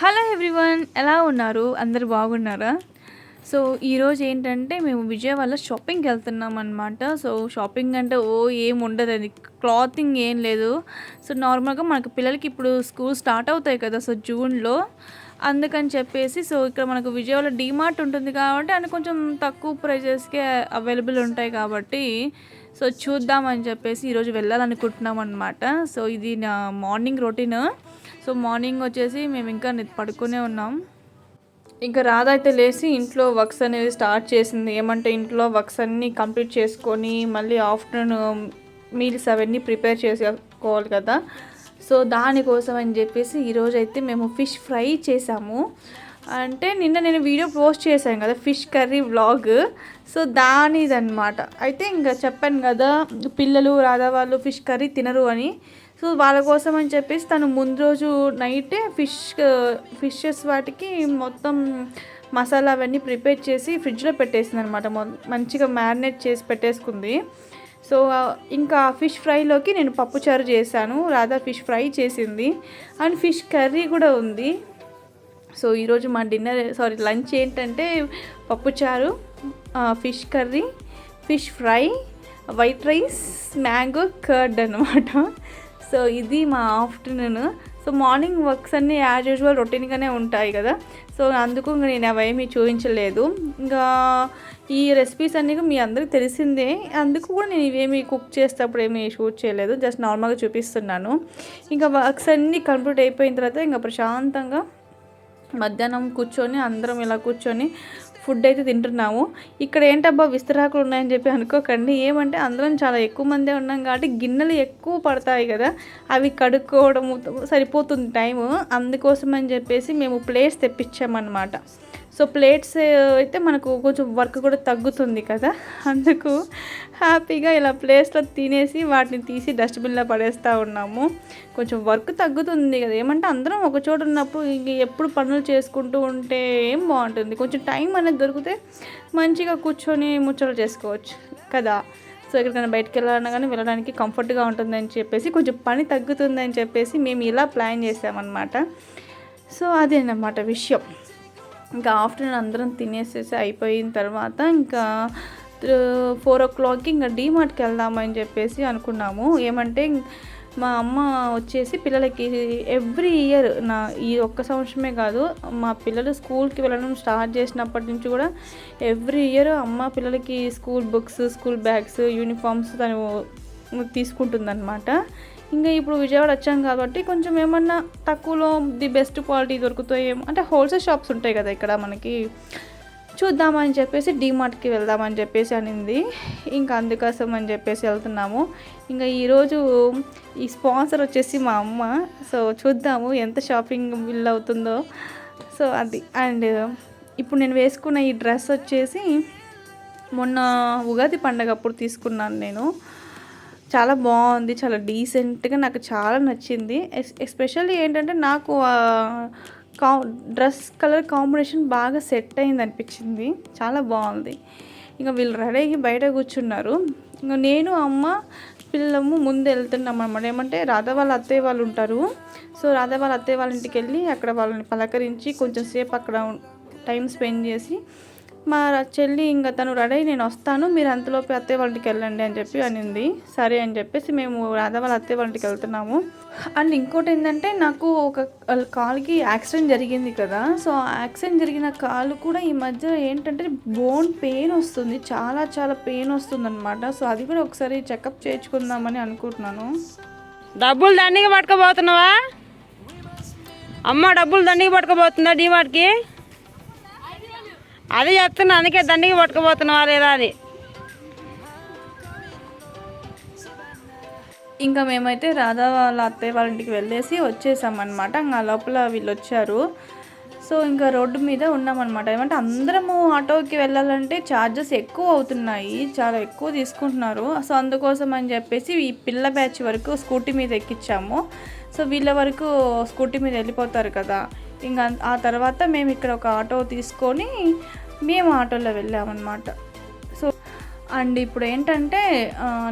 Hello everyone ఎలా ఉన్నారు? అందరు బాగున్నారా? సో ఈరోజు ఏంటంటే మేము విజయవాడలో షాపింగ్కి వెళ్తున్నాం అనమాట సో షాపింగ్ అంటే ఓ ఏం ఉండదు అది. క్లాతింగ్ ఏం లేదు. సో నార్మల్గా మనకు పిల్లలకి ఇప్పుడు స్కూల్ స్టార్ట్ అవుతాయి కదా సో జూన్లో. అందుకని చెప్పేసి సో ఇక్కడ మనకు విజయవాడ డీమార్ట్ ఉంటుంది కాబట్టి అండ్ కొంచెం తక్కువ ప్రైజెస్కే అవైలబుల్ ఉంటాయి కాబట్టి సో చూద్దామని చెప్పేసి ఈరోజు వెళ్ళాలనుకుంటున్నాం అనమాట సో ఇది నా మార్నింగ్ రొటీన్. సో మార్నింగ్ వచ్చేసి మేము ఇంకా పడుకునే ఉన్నాం. ఇంకా రాధ అయితే లేచి ఇంట్లో వర్క్స్ అనేది స్టార్ట్ చేసింది. ఏమంటే ఇంట్లో వర్క్స్ అన్నీ కంప్లీట్ చేసుకొని మళ్ళీ ఆఫ్టర్నూన్ మీల్స్ అవన్నీ ప్రిపేర్ చేసుకోవాలి కదా. సో దానికోసం అని చెప్పేసి ఈరోజైతే మేము ఫిష్ ఫ్రై చేసాము. అంటే నిన్న నేను వీడియో పోస్ట్ చేశాను కదా ఫిష్ కర్రీ వ్లాగ్. సో దానిదనమాట అయితే ఇంకా చెప్పాను కదా పిల్లలు రాధా వాళ్ళు ఫిష్ కర్రీ తినరు అని. సో వాళ్ళ కోసం అని చెప్పేసి తను ముందు రోజు నైటే ఫిష్ ఫిషెస్ వాటికి మొత్తం మసాలా అవన్నీ ప్రిపేర్ చేసి ఫ్రిడ్జ్లో పెట్టేసింది అనమాట మంచిగా మ్యారినేట్ చేసి పెట్టేసుకుంది. సో ఇంకా ఫిష్ ఫ్రైలోకి నేను పప్పుచారు చేశాను. రాధా ఫిష్ ఫ్రై చేసింది. అండ్ ఫిష్ కర్రీ కూడా ఉంది. సో ఈరోజు మా డిన్నర్ సారీ లంచ్ ఏంటంటే పప్పుచారు fish curry fish fry white rice mango curd అనమాట సో ఇది మా ఆఫ్టర్నూన్. సో మార్నింగ్ వర్క్స్ అన్నీ యాజ్ యూజువల్ రొటీన్గానే ఉంటాయి కదా. సో అందుకు నేను అవేమీ చూపించలేదు. ఇంకా ఈ రెసిపీస్ అన్నీ మీ అందరికి తెలిసిందే. అందుకు కూడా నేను ఇవేమి కుక్ చేసేటప్పుడు ఏమీ షూట్ చేయలేదు. జస్ట్ నార్మల్గా చూపిస్తున్నాను. ఇంకా వర్క్స్ అన్నీ కంప్లీట్ అయిపోయిన తర్వాత ఇంకా ప్రశాంతంగా మధ్యాహ్నం కూర్చొని అందరం ఇలా కూర్చొని ఫుడ్ అయితే తింటున్నాము. ఇక్కడ ఏంటబ్బా విస్తరాకులు ఉన్నాయని చెప్పి అనుకోకండి. ఏమంటే అందరం చాలా ఎక్కువ మందే ఉన్నాం కాబట్టి గిన్నెలు ఎక్కువ పడతాయి కదా. అవి కడుక్కోవడము సరిపోతుంది టైము అందుకోసం అని చెప్పేసి మేము ప్లేట్స్ తెప్పించామన్నమాట. సో ప్లేట్స్ అయితే మనకు కొంచెం వర్క్ కూడా తగ్గుతుంది కదా. అందుకు హ్యాపీగా ఇలా ప్లేస్లో తినేసి వాటిని తీసి డస్ట్బిన్లో పడేస్తూ ఉన్నాము. కొంచెం వర్క్ తగ్గుతుంది కదా. ఏమంటే అందరం ఒక చోట ఉన్నప్పుడు ఇంక ఎప్పుడు పనులు చేసుకుంటూ ఉంటే ఏం బాగుంటుంది. కొంచెం టైం అనేది దొరికితే మంచిగా కూర్చొని ముచ్చట్లు చేసుకోవచ్చు కదా. సో ఎక్కడికైనా బయటకు వెళ్ళాలన్నా కానీ వెళ్ళడానికి కంఫర్ట్గా ఉంటుందని చెప్పేసి కొంచెం పని తగ్గుతుందని చెప్పేసి మేము ఇలా ప్లాన్ చేసామన్నమాట. సో అదేనమాట విషయం. ఇంకా ఆఫ్టర్నూన్ అందరం తినేసేసి అయిపోయిన తర్వాత ఇంకా ఫోర్ ఓ క్లాక్కి ఇంకా డీమార్ట్కి వెళ్దామని చెప్పేసి అనుకున్నాము. ఏమంటే మా అమ్మ వచ్చేసి పిల్లలకి ఎవ్రీ ఇయర్ నా ఈ ఒక్క సంవత్సరమే కాదు మా పిల్లలు స్కూల్కి వెళ్ళడం స్టార్ట్ చేసినప్పటి నుంచి కూడా ఎవ్రీ ఇయర్ అమ్మ పిల్లలకి school books school bags uniforms తను తీసుకుంటుందన్నమాట. ఇంకా ఇప్పుడు విజయవాడ వచ్చాం కాబట్టి కొంచెం ఏమన్నా తక్కువలో ది బెస్ట్ క్వాలిటీ దొరుకుతాయేమో అంటే హోల్సేల్ షాప్స్ ఉంటాయి కదా ఇక్కడ మనకి. చూద్దామని చెప్పేసి డీమార్ట్కి వెళ్దామని చెప్పేసి అనింది. ఇంకా అందుకోసం అని చెప్పేసి వెళ్తున్నాము. ఇంకా ఈరోజు ఈ స్పాన్సర్ వచ్చేసి మా అమ్మ. సో చూద్దాము ఎంత షాపింగ్ బిల్ అవుతుందో. సో అది. అండ్ ఇప్పుడు నేను వేసుకున్న ఈ డ్రెస్ వచ్చేసి మొన్న ఉగాది పండగ అప్పుడు తీసుకున్నాను నేను. చాలా బాగుంది చాలా డీసెంట్గా నాకు చాలా నచ్చింది. ఎస్పెషల్లీ ఏంటంటే నాకు కా డ్రెస్ కలర్ కాంబినేషన్ బాగా సెట్ అయింది అనిపించింది. చాలా బాగుంది. ఇంకా వీళ్ళు రెడీ అయ్యి బయట కూర్చున్నారు. ఇంకా నేను అమ్మ పిల్లము ముందు వెళ్తున్నాం అనమాట ఏమంటే రాధా వాళ్ళ అత్తయ్య వాళ్ళు ఉంటారు. సో రాధా వాళ్ళ అత్తయ్య వాళ్ళ ఇంటికి వెళ్ళి అక్కడ వాళ్ళని పలకరించి కొంచెం సేపు అక్కడ టైం స్పెండ్ చేసి మా చెల్లి ఇంకా తను రెడీ నేను వస్తాను. మీరు అంతలోపు అత్తయ్య వాళ్ళకి వెళ్ళండి అని చెప్పి అనింది. సరే అని చెప్పేసి మేము రాధా వాళ్ళ అత్తయ్య వాళ్ళకి వెళ్తున్నాము. అండ్ ఇంకోటి ఏంటంటే నాకు ఒక కాలుకి యాక్సిడెంట్ జరిగింది కదా. సో యాక్సిడెంట్ జరిగిన కాలు కూడా ఈ మధ్య ఏంటంటే బోన్ పెయిన్ వస్తుంది. చాలా చాలా పెయిన్ వస్తుంది అనమాట సో అది కూడా ఒకసారి చెకప్ చేయించుకుందామని అనుకుంటున్నాను. డబ్బులు దండిగా పట్టుకోబోతున్నావా అమ్మ డబ్బులు దండిగా పట్టుకోబోతుందా డీమార్ట్కి అది చెప్తున్నా అందుకే దండిగా పట్టుకుపోతున్నావా లేదా అని. ఇంకా మేమైతే రాధా వాళ్ళ అత్తయ్య వాళ్ళ ఇంటికి వెళ్ళేసి వచ్చేసామన్నమాట. ఇంకా లోపల వీళ్ళు వచ్చారు. సో ఇంకా రోడ్డు మీద ఉన్నామన్నమాట. ఏమంటే అందరము ఆటోకి వెళ్ళాలంటే ఛార్జెస్ ఎక్కువ అవుతున్నాయి. చాలా ఎక్కువ తీసుకుంటున్నారు. సో అందుకోసం అని చెప్పేసి ఈ పిల్ల బ్యాచ్ వరకు స్కూటీ మీద ఎక్కించాము. సో వీళ్ళ వరకు స్కూటీ మీద వెళ్ళిపోతారు కదా. ఇంకా ఆ తర్వాత మేము ఇక్కడ ఒక ఆటో తీసుకొని మేము ఆటోలో వెళ్ళామన్నమాట. సో అండ్ ఇప్పుడు ఏంటంటే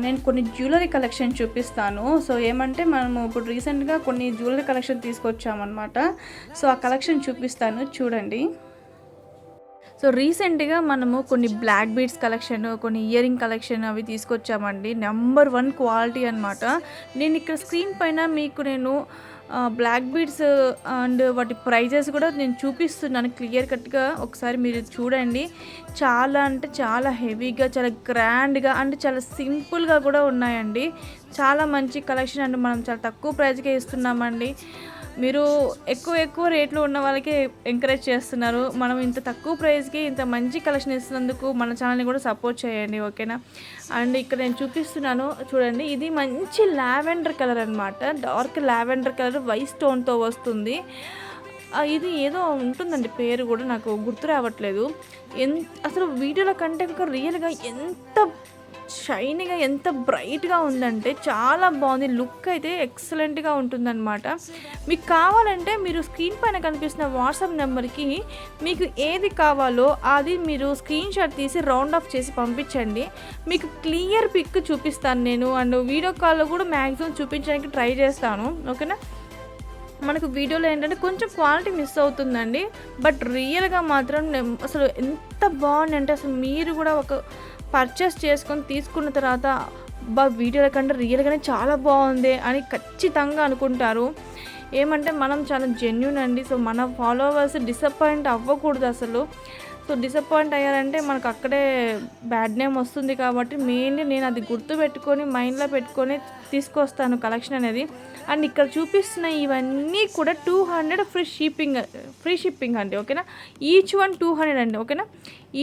నేను కొన్ని జ్యువెలరీ కలెక్షన్ చూపిస్తాను. సో ఏమంటే మనము ఇప్పుడు రీసెంట్గా కొన్ని జ్యువెలరీ కలెక్షన్ తీసుకొచ్చామన్నమాట. సో ఆ కలెక్షన్ చూపిస్తాను. చూడండి. సో రీసెంట్గా మనము కొన్ని బ్లాక్ బీడ్స్ కలెక్షన్ కొన్ని ఇయరింగ్ కలెక్షన్ అవి తీసుకొచ్చామండి. నెంబర్ వన్ క్వాలిటీ అనమాట నేను ఇక్కడ స్క్రీన్ పైన మీకు నేను బ్లాక్ బీడ్స్ అండ్ వాటి ప్రైజెస్ కూడా నేను చూపిస్తున్నాను క్లియర్ కట్గా ఒకసారి మీరు చూడండి. చాలా అంటే చాలా హెవీగా చాలా గ్రాండ్గా అండ్ చాలా సింపుల్గా కూడా ఉన్నాయండి. చాలా మంచి కలెక్షన్ అండి. మనం చాలా తక్కువ ప్రైజ్కే ఇస్తున్నామండి. మీరు ఎక్కువ ఎక్కువ రేట్లు ఉన్న వాళ్ళకి ఎంకరేజ్ చేస్తున్నారు. మనం ఇంత తక్కువ ప్రైస్కి ఇంత మంచి కలెక్షన్ ఇస్తున్నందుకు మన ఛానల్ని కూడా సపోర్ట్ చేయండి ఓకేనా అండ్ ఇక్కడ నేను చూపిస్తున్నాను చూడండి. ఇది మంచి లావెండర్ కలర్ అనమాట డార్క్ లావెండర్ కలర్ వైట్ స్టోన్తో వస్తుంది. ఇది ఏదో ఉంటుందండి పేరు కూడా నాకు గుర్తు రావట్లేదు. ఎంత అసలు వీడియోల కంటే ఒక రియల్గా ఎంత షైనీగా ఎంత బ్రైట్గా ఉందంటే చాలా బాగుంది. లుక్ అయితే ఎక్సలెంట్గా ఉంటుందన్నమాట. మీకు కావాలంటే మీరు స్క్రీన్ పైన కనిపిస్తున్న వాట్సాప్ నెంబర్కి మీకు ఏది కావాలో అది మీరు స్క్రీన్ షాట్ తీసి రౌండ్ ఆఫ్ చేసి పంపించండి. మీకు క్లియర్ పిక్ చూపిస్తాను నేను అండ్ వీడియో కాల్లో కూడా మ్యాక్సిమం చూపించడానికి ట్రై చేస్తాను. ఓకేనా? మనకు వీడియోలో ఏంటంటే కొంచెం క్వాలిటీ మిస్ అవుతుందండి. బట్ రియల్గా మాత్రం అసలు ఎంత బాగుంది అంటే అసలు మీరు కూడా ఒక పర్చేస్ చేసుకొని తీసుకున్న తర్వాత బా వీడియోల కంటే రియల్గానే చాలా బాగుంది అని ఖచ్చితంగా అనుకుంటారు. ఏమంటే మనం చాలా జెన్యున్ అండి. సో మన ఫాలోవర్స్ డిసప్పాయింట్ అవ్వకూడదు అసలు. సో డిసప్పాయింట్ అయ్యారంటే మనకు అక్కడే బ్యాడ్ నేమ్ వస్తుంది కాబట్టి మెయిన్లీ నేను అది గుర్తు పెట్టుకొని మైండ్లో పెట్టుకొని తీసుకొస్తాను కలెక్షన్ అనేది. అండ్ ఇక్కడ చూపిస్తున్న ఇవన్నీ కూడా two hundred free shipping free shipping అండి ఓకేనా ఈచ్ వన్ టూ హండ్రెడ్ అండి ఓకేనా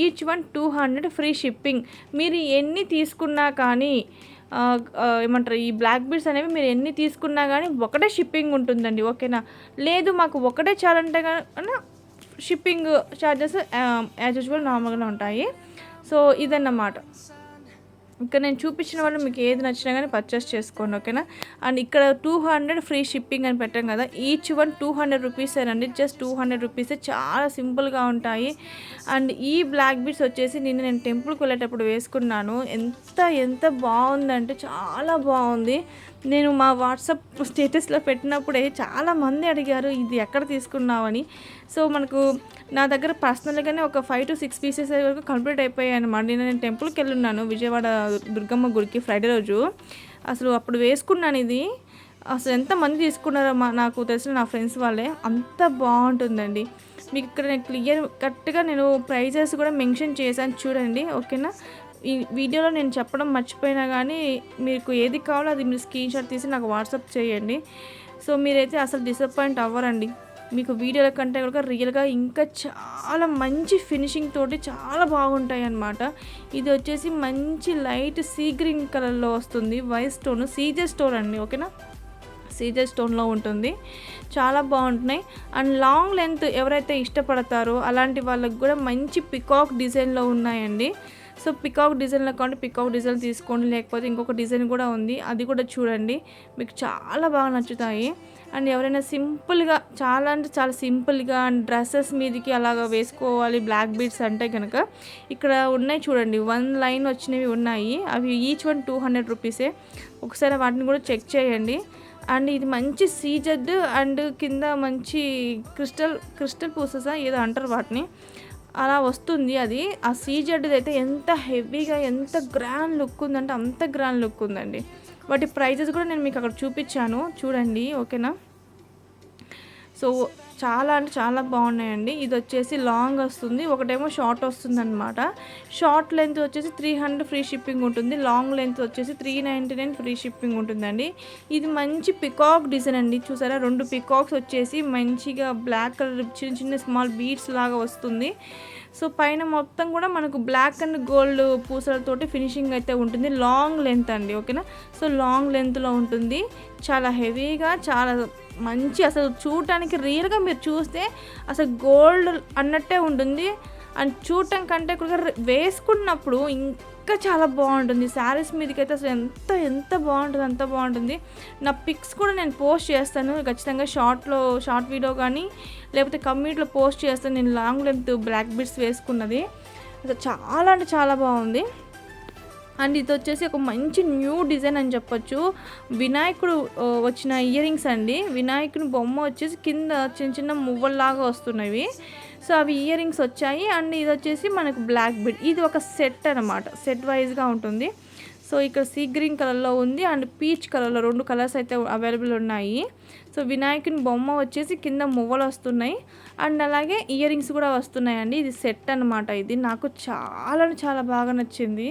each one two hundred free shipping మీరు ఎన్ని తీసుకున్నా కానీ ఏమంటారు ఈ బ్లాక్ బీడ్స్ అనేవి మీరు ఎన్ని తీసుకున్నా కానీ ఒకటే షిప్పింగ్ ఉంటుందండి ఓకేనా లేదు మాకు ఒకటే చాలంటే కనుక షిప్పింగ్ ఛార్జెస్ యాజ్ యూజువల్ నార్మల్గా ఉంటాయి. సో ఇదన్నమాట. ఇక్కడ నేను చూపించిన వాళ్ళు మీకు ఏది నచ్చినా కానీ పర్చేస్ చేసుకోండి ఓకేనా? అండ్ ఇక్కడ టూ హండ్రెడ్ ఫ్రీ షిప్పింగ్ అని పెట్టాం కదా each one two hundred rupees అండి. జస్ట్ టూ హండ్రెడ్ రూపీసే చాలా సింపుల్గా ఉంటాయి. అండ్ ఈ బ్లాక్ బీడ్స్ వచ్చేసి నిన్న నేను టెంపుల్కి వెళ్ళేటప్పుడు వేసుకున్నాను. ఎంత ఎంత బాగుందంటే చాలా బాగుంది. నేను మా వాట్సాప్ స్టేటస్లో పెట్టినప్పుడే చాలా మంది అడిగారు ఇది ఎక్కడ తీసుకున్నావని? సో మనకు నా దగ్గర పర్సనల్గానే ఒక ఫైవ్ టు సిక్స్ పీసెస్ వరకు కంప్లీట్ అయిపోయాయి అనమాట నేను నేను టెంపుల్కి వెళ్ళున్నాను విజయవాడ దుర్గమ్మ గుడికి ఫ్రైడే రోజు. అసలు అప్పుడు వేసుకున్నాను ఇది. అసలు ఎంతమంది తీసుకున్నారో మా నాకు తెలిసిన నా ఫ్రెండ్స్ వాళ్ళే. అంత బాగుంటుందండి. మీకు ఇక్కడ నేను క్లియర్ కరెక్ట్గా నేను ప్రైజెస్ కూడా మెన్షన్ చేశాను చూడండి ఓకేనా? ఈ వీడియోలో నేను చెప్పడం మర్చిపోయినా కానీ మీకు ఏది కావాలో అది మీరు స్క్రీన్ షాట్ తీసి నాకు వాట్సాప్ చేయండి. సో మీరైతే అసలు డిసప్పాయింట్ అవ్వరండి. మీకు వీడియోల కంటే కూడా రియల్గా ఇంకా చాలా మంచి ఫినిషింగ్ తోటి చాలా బాగుంటాయి అన్నమాట ఇది వచ్చేసి మంచి లైట్ సీ గ్రీన్ కలర్లో వస్తుంది. వైట్ స్టోన్ సీజర్ స్టోన్ అండి ఓకేనా సీజర్ స్టోన్లో ఉంటుంది. చాలా బాగుంటున్నాయి. అండ్ లాంగ్ లెంత్ ఎవరైతే ఇష్టపడతారో అలాంటి వాళ్ళకి కూడా మంచి పికాక్ డిజైన్లో ఉన్నాయండి. సో పికాక్ డిజైన్లో కావాలి పికాక్ డిజైన్ తీసుకోండి. లేకపోతే ఇంకొక డిజైన్ కూడా ఉంది. అది కూడా చూడండి. మీకు చాలా బాగా నచ్చుతాయి. అండ్ ఎవరైనా సింపుల్గా చాలా అంటే చాలా సింపుల్గా అండ్ డ్రెస్సెస్ మీదకి అలాగ వేసుకోవాలి. బ్లాక్ బీడ్స్ అంటే కనుక ఇక్కడ ఉన్నాయి చూడండి. వన్ లైన్ వచ్చినవి ఉన్నాయి. అవి ఈచ్ వన్ టూ హండ్రెడ్ రూపీసే. ఒకసారి వాటిని కూడా చెక్ చేయండి. అండ్ ఇది మంచి సీజెడ్ అండ్ కింద మంచి క్రిస్టల్ క్రిస్టల్ పూసెసా? ఏదో అంటారు వాటిని. అలా వస్తుంది అది. ఆ సీజెడ్ అయితే ఎంత హెవీగా ఎంత గ్రాండ్ లుక్ ఉందంటే అంత గ్రాండ్ లుక్ ఉందండి. వాటి ప్రైజెస్ కూడా నేను మీకు అక్కడ చూపించాను. చూడండి ఓకేనా? సో చాలా అంటే చాలా బాగున్నాయండి. ఇది వచ్చేసి లాంగ్ వస్తుంది. ఒకటేమో షార్ట్ వస్తుంది అనమాట షార్ట్ లెంత్ వచ్చేసి త్రీ హండ్రెడ్ ఫ్రీ షిప్పింగ్ ఉంటుంది. లాంగ్ లెంత్ వచ్చేసి three ninety nine free shipping ఉంటుందండి. ఇది మంచి పికాక్ డిజైన్ అండి. చూసారా? రెండు పికాక్స్ వచ్చేసి మంచిగా బ్లాక్ కలర్ చిన్న చిన్న స్మాల్ బీడ్స్ లాగా వస్తుంది. సో పైన మొత్తం కూడా మనకు బ్లాక్ అండ్ గోల్డ్ పూసలతోటి ఫినిషింగ్ అయితే ఉంటుంది. లాంగ్ లెంత్ అండి ఓకేనా సో లాంగ్ లెంత్లో ఉంటుంది. చాలా హెవీగా చాలా మంచి అసలు చూడటానికి రియల్గా మీరు చూస్తే అసలు గోల్డ్ అన్నట్టే ఉంటుంది. అండ్ చూడటం కంటే కూడా వేసుకున్నప్పుడు పక్క చాలా బాగుంటుంది. శారీస్ మీదకి అయితే అసలు ఎంత ఎంత బాగుంటుంది అంత బాగుంటుంది. నా పిక్స్ కూడా నేను పోస్ట్ చేస్తాను. ఖచ్చితంగా షార్ట్లో షార్ట్ వీడియో కానీ లేకపోతే కమ్యూనిటీలో పోస్ట్ చేస్తాను. నేను లాంగ్ లెంత్ బ్లాక్ బిట్స్ వేసుకున్నది. అసలు చాలా అంటే చాలా బాగుంది. అండ్ ఇది వచ్చేసి ఒక మంచి న్యూ డిజైన్ అని చెప్పొచ్చు. వినాయకుడు వచ్చిన ఇయర్ రింగ్స్ అండి. వినాయకుని బొమ్మ వచ్చేసి కింద చిన్న చిన్న మువ్వల్లాగా వస్తున్నవి. సో అవి ఇయర్ రింగ్స్ వచ్చాయి అండ్ ఇది వచ్చేసి మనకు బ్లాక్ బిడ్. ఇది ఒక సెట్ అనమాట సెట్ వైజ్గా ఉంటుంది. సో ఇక్కడ సీ గ్రీన్ కలర్లో ఉంది అండ్ పీచ్ కలర్లో రెండు కలర్స్ అయితే అవైలబుల్ ఉన్నాయి. సో వినాయకుని బొమ్మ వచ్చేసి కింద మువ్వలు వస్తున్నాయి. అండ్ అలాగే ఇయర్ రింగ్స్ కూడా వస్తున్నాయండి. ఇది సెట్ అనమాట ఇది. నాకు చాలా చాలా బాగా నచ్చింది.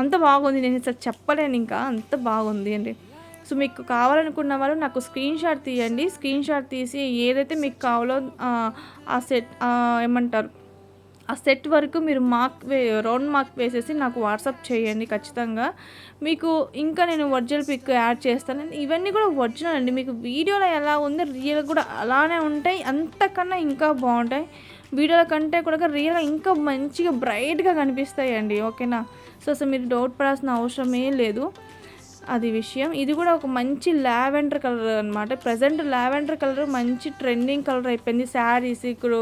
అంత బాగుంది. నేను అసలు చెప్పలేను ఇంకా. అంత బాగుంది అండి. సో మీకు కావాలనుకున్న వాళ్ళు నాకు స్క్రీన్ షాట్ తీయండి. స్క్రీన్ షాట్ తీసి ఏదైతే మీకు కావాలో ఆ, సెట్ ఏమంటారు ఆ సెట్ వరకు మీరు మార్క్ వే రౌండ్ మార్క్ వేసేసి నాకు వాట్సాప్ చేయండి ఖచ్చితంగా. మీకు ఇంకా నేను ఒరిజినల్ పిక్ యాడ్ చేస్తాను. ఇవన్నీ కూడా ఒరిజినల్ అండి. మీకు వీడియోలో ఎలా ఉందో రియల్ కూడా అలానే ఉంటాయి. అంతకన్నా ఇంకా బాగుంటాయి. వీడియోల కంటే కూడా రియల్గా ఇంకా మంచిగా బ్రైట్గా కనిపిస్తాయండి. ఓకేనా సో అసలు మీరు డౌట్ పడాల్సిన అవసరమే లేదు. అది విషయం. ఇది కూడా ఒక మంచి లావెండర్ కలర్ అనమాట ప్రజెంట్ లావెండర్ కలర్ మంచి ట్రెండింగ్ కలర్ అయిపోయింది. శారీస్ ఇప్పుడు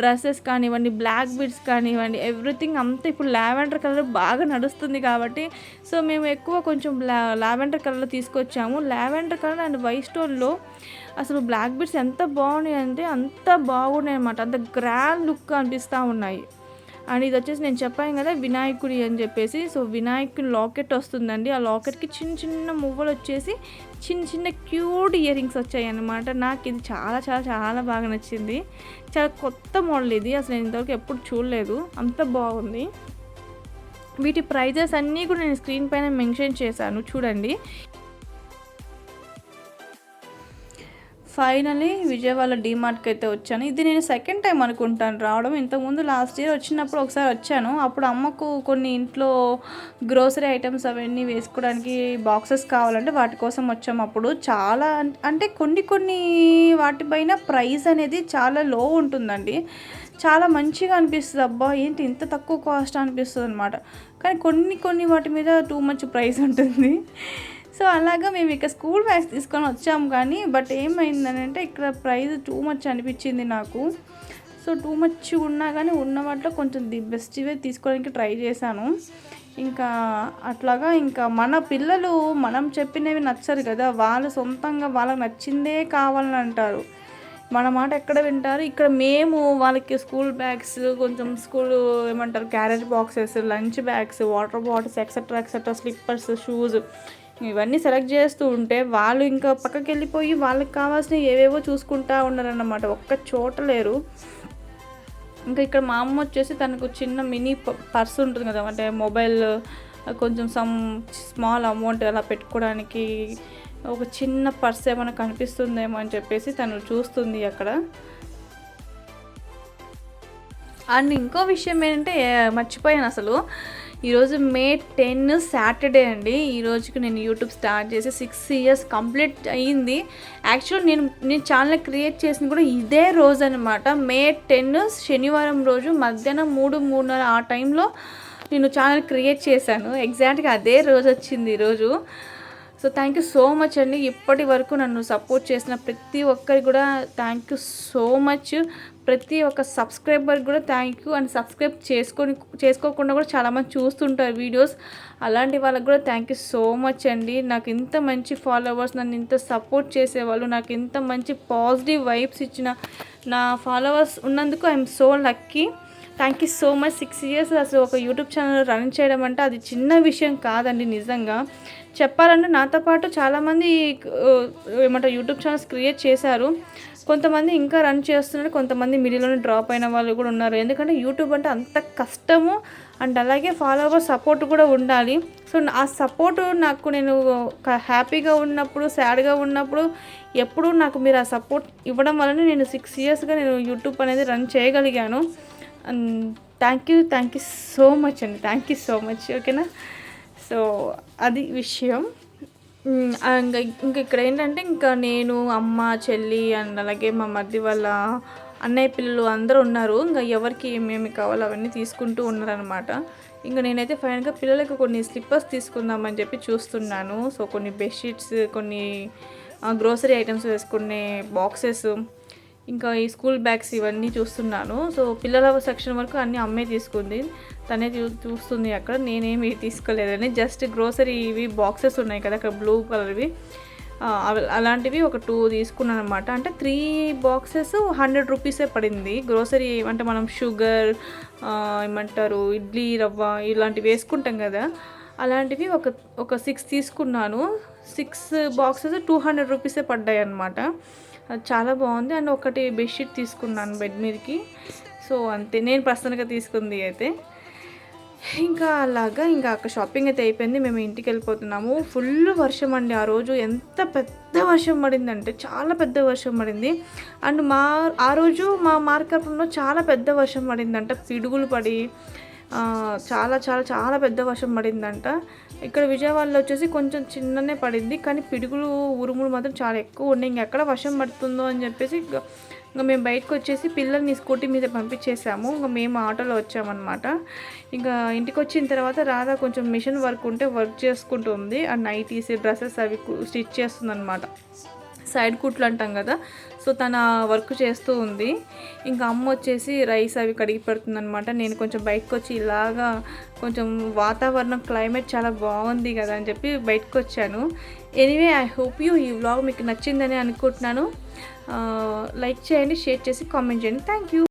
డ్రెస్సెస్ కానివ్వండి బ్లాక్ బీడ్స్ కానివ్వండి ఎవ్రీథింగ్ అంతా ఇప్పుడు లావెండర్ కలర్ బాగా నడుస్తుంది కాబట్టి సో మేము ఎక్కువ కొంచెం లావెండర్ కలర్ తీసుకొచ్చాము. లావెండర్ కలర్ అండ్ వైట్ స్టోన్లో అసలు బ్లాక్ బీడ్స్ ఎంత బాగున్నాయి అంటే అంత బాగున్నాయి అనమాట అంత గ్రాండ్ లుక్ అనిపిస్తూ ఉన్నాయి. అండ్ ఇది వచ్చేసి నేను చెప్పాను కదా వినాయకుడి అని చెప్పేసి. సో వినాయకుడి లాకెట్ వస్తుందండి. ఆ లాకెట్కి చిన్న చిన్న మువ్వలు వచ్చేసి చిన్న చిన్న క్యూట్ ఇయర్ రింగ్స్ వచ్చాయి అనమాట నాకు ఇది చాలా చాలా చాలా బాగా నచ్చింది. చాలా కొత్త మోడల్ ఇది. అసలు నేను ఇంతవరకు ఎప్పుడు చూడలేదు. అంత బాగుంది. వీటి ప్రైజెస్ అన్నీ కూడా నేను స్క్రీన్ పైన మెన్షన్ చేశాను. చూడండి. ఫైనలీ విజయవాడ డీమార్ట్కి అయితే వచ్చాను. ఇది నేను సెకండ్ టైం అనుకుంటాను రావడం. ఇంతకుముందు లాస్ట్ ఇయర్ వచ్చినప్పుడు ఒకసారి వచ్చాను. అప్పుడు అమ్మకు కొన్ని ఇంట్లో గ్రోసరీ ఐటమ్స్ అవన్నీ వేసుకోవడానికి బాక్సెస్ కావాలంటే వాటి కోసం వచ్చాము అప్పుడు. చాలా అంటే కొన్ని కొన్ని వాటిపైన ప్రైస్ అనేది చాలా లో ఉంటుందండి. చాలా మంచిగా అనిపిస్తుంది. అబ్బా ఏంటి ఇంత తక్కువ కాస్ట్ అనిపిస్తుంది అనమాట కానీ కొన్ని కొన్ని వాటి మీద టూ మచ్ ప్రైస్ ఉంటుంది. సో అలాగా మేము ఇక్కడ స్కూల్ బ్యాగ్స్ తీసుకొని వచ్చాము కానీ బట్ ఏమైందనంటే ఇక్కడ ప్రైస్ టూ మచ్ అనిపించింది నాకు. సో టూ మచ్ ఉన్నా కానీ ఉన్న వాటిలో కొంచెం ది బెస్ట్ ఇవే తీసుకోవడానికి ట్రై చేశాను. ఇంకా అట్లాగా ఇంకా మన పిల్లలు మనం చెప్పినవి నచ్చరు కదా వాళ్ళు సొంతంగా వాళ్ళకి నచ్చిందే కావాలని అంటారు. మన మాట ఎక్కడ వింటారు? ఇక్కడ మేము వాళ్ళకి స్కూల్ బ్యాగ్స్ కొంచెం స్కూల్ ఏమంటారు carriage boxes lunch bags water bottles etcetera etcetera slippers shoes ఇవన్నీ సెలెక్ట్ చేస్తూ ఉంటే వాళ్ళు ఇంకా పక్కకి వెళ్ళిపోయి వాళ్ళకి కావాల్సిన ఏవేవో చూసుకుంటా ఉన్నారన్నమాట. ఒక్క చోట లేరు. ఇంకా ఇక్కడ మా అమ్మ వచ్చేసి తనకు చిన్న మినీ పర్స్ ఉంటుంది కదా అంటే మొబైల్ కొంచెం సమ్ స్మాల్ అమౌంట్ అలా పెట్టుకోవడానికి ఒక చిన్న పర్స్ ఏమైనా కనిపిస్తుందేమో అని చెప్పేసి తను చూస్తుంది అక్కడ. అండ్ ఇంకో విషయం ఏంటంటే మర్చిపోయాను అసలు. ఈరోజు మే టెన్ సాటర్డే అండి. ఈ రోజుకి నేను యూట్యూబ్ స్టార్ట్ చేసి సిక్స్ ఇయర్స్ కంప్లీట్ అయ్యింది యాక్చువల్ నేను నేను ఛానల్ క్రియేట్ చేసింది కూడా ఇదే రోజు అనమాట మే టెన్ శనివారం రోజు మధ్యాహ్నం మూడు మూడున్నర ఆ టైంలో నేను ఛానల్ క్రియేట్ చేశాను. ఎగ్జాక్ట్గా అదే రోజు వచ్చింది ఈరోజు. So thank you so much అండి. ఇప్పటి వరకు నన్ను సపోర్ట్ చేసిన ప్రతి ఒక్కరికి కూడా థ్యాంక్ యూ సో మచ్. ప్రతి ఒక్క సబ్స్క్రైబర్ కూడా థ్యాంక్ యూ అండ్ సబ్స్క్రైబ్ చేసుకొని చేసుకోకుండా కూడా చాలామంది చూస్తుంటారు వీడియోస్ అలాంటి వాళ్ళకి కూడా థ్యాంక్ యూ సో మచ్ అండి. నాకు ఇంత మంచి ఫాలోవర్స్ నన్ను ఇంత సపోర్ట్ చేసేవాళ్ళు నాకు ఇంత మంచి పాజిటివ్ వైబ్స్ ఇచ్చిన నా ఫాలోవర్స్ ఉన్నందుకు I'm so lucky thank you so much six years అసలు ఒక యూట్యూబ్ ఛానల్ రన్ చేయడం అంటే అది చిన్న విషయం కాదండి నిజంగా. చెప్పాలంటే నాతో పాటు చాలామంది ఏమంటారు యూట్యూబ్ ఛానల్స్ క్రియేట్ చేశారు. కొంతమంది ఇంకా రన్ చేస్తున్నారు కొంతమంది మిడిల్లోనే డ్రాప్ అయిన వాళ్ళు కూడా ఉన్నారు. ఎందుకంటే యూట్యూబ్ అంటే అంత కష్టము అండ్ అలాగే ఫాలోవర్ సపోర్ట్ కూడా ఉండాలి. సో ఆ సపోర్ట్ నాకు నేను హ్యాపీగా ఉన్నప్పుడు సాడ్గా ఉన్నప్పుడు ఎప్పుడూ నాకు మీరు ఆ సపోర్ట్ ఇవ్వడం వలన నేను సిక్స్ ఇయర్స్గా నేను యూట్యూబ్ అనేది రన్ చేయగలిగాను. Thank you thank you so much అండి. థ్యాంక్ యూ సో మచ్ ఓకేనా సో అది విషయం. ఇంకా ఇంకా ఇక్కడ ఏంటంటే ఇంకా నేను అమ్మ చెల్లి అండ్ అలాగే మా మధ్య వాళ్ళ అన్నయ్య పిల్లలు అందరూ ఉన్నారు. ఇంకా ఎవరికి ఏమేమి కావాలో అవన్నీ తీసుకుంటూ ఉన్నారనమాట ఇంకా నేనైతే ఫైనల్గా పిల్లలకు కొన్ని స్లిప్పర్స్ తీసుకుందామని చెప్పి చూస్తున్నాను. సో కొన్ని బెడ్షీట్స్ కొన్ని గ్రోసరీ ఐటమ్స్ వేసుకునే బాక్సెస్. ఇంకా ఈ స్కూల్ బ్యాగ్స్ ఇవన్నీ చూస్తున్నాను. సో పిల్లల సెక్షన్ వరకు అన్నీ అమ్మే తీసుకుంది. తనే చూ చూస్తుంది అక్కడ. నేనేమి తీసుకోలేదని. జస్ట్ గ్రోసరీ ఇవి బాక్సెస్ ఉన్నాయి కదా అక్కడ బ్లూ కలర్వి. అలాంటివి ఒక టూ తీసుకున్నాను అనమాట అంటే త్రీ బాక్సెస్ హండ్రెడ్ రూపీసే పడింది. గ్రోసరీ అంటే మనం షుగర్ ఏమంటారు ఇడ్లీ రవ్వ ఇలాంటివి వేసుకుంటాం కదా. అలాంటివి ఒక ఒక సిక్స్ తీసుకున్నాను. సిక్స్ బాక్సెస్ టూ హండ్రెడ్ రూపీసే పడ్డాయి అనమాట చాలా బాగుంది. అండ్ ఒకటి బెడ్షీట్ తీసుకున్నాను బెడ్ మీదకి. సో అంతే నేను పర్సనల్గా తీసుకుంది అయితే. ఇంకా అలాగా ఇంకా అక్కడ షాపింగ్ అయితే అయిపోయింది. మేము ఇంటికి వెళ్ళిపోతున్నాము. ఫుల్ వర్షం అండి ఆ రోజు. ఎంత పెద్ద వర్షం పడిందంటే చాలా పెద్ద వర్షం పడింది. అండ్ మా ఆ రోజు మా మార్కెట్లో చాలా పెద్ద వర్షం పడిందంట. పిడుగులు పడి చాలా చాలా చాలా పెద్ద వర్షం పడిందంట. ఇక్కడ విజయవాడలో వచ్చేసి కొంచెం చిన్ననే పడింది కానీ పిడుగులు ఉరుములు మాత్రం చాలా ఎక్కువ ఉన్నాయి. ఇంకెక్కడ వర్షం పడుతుందో అని చెప్పేసి ఇంకా మేము బయటకు వచ్చేసి పిల్లల్ని స్కూటీ మీద పంపించేసాము. ఇంకా మేము ఆటోలో వచ్చామన్నమాట. ఇంకా ఇంటికి వచ్చిన తర్వాత రాధా కొంచెం మిషన్ వర్క్ ఉంటే వర్క్ చేసుకుంటుంది ఆ నైటీస్ డ్రెస్సెస్ అవి స్టిచ్ చేస్తుంది సైడ్ కుట్లు అంటాం కదా సో తన వర్క్ చేస్తూ ఉంది. ఇంకా అమ్మ వచ్చేసి రైస్ అవి కడిగి పెడుతుంది అనమాట నేను కొంచెం బయటకు వచ్చి ఇలాగా కొంచెం వాతావరణం క్లైమేట్ చాలా బాగుంది కదా అని చెప్పి బయటకు వచ్చాను ఎనీవే ఐ హోప్ యూ ఈ వ్లాగ్ మీకు నచ్చిందని అనుకుంటున్నాను. లైక్ చేయండి షేర్ చేసి కామెంట్ చేయండి. Thank you.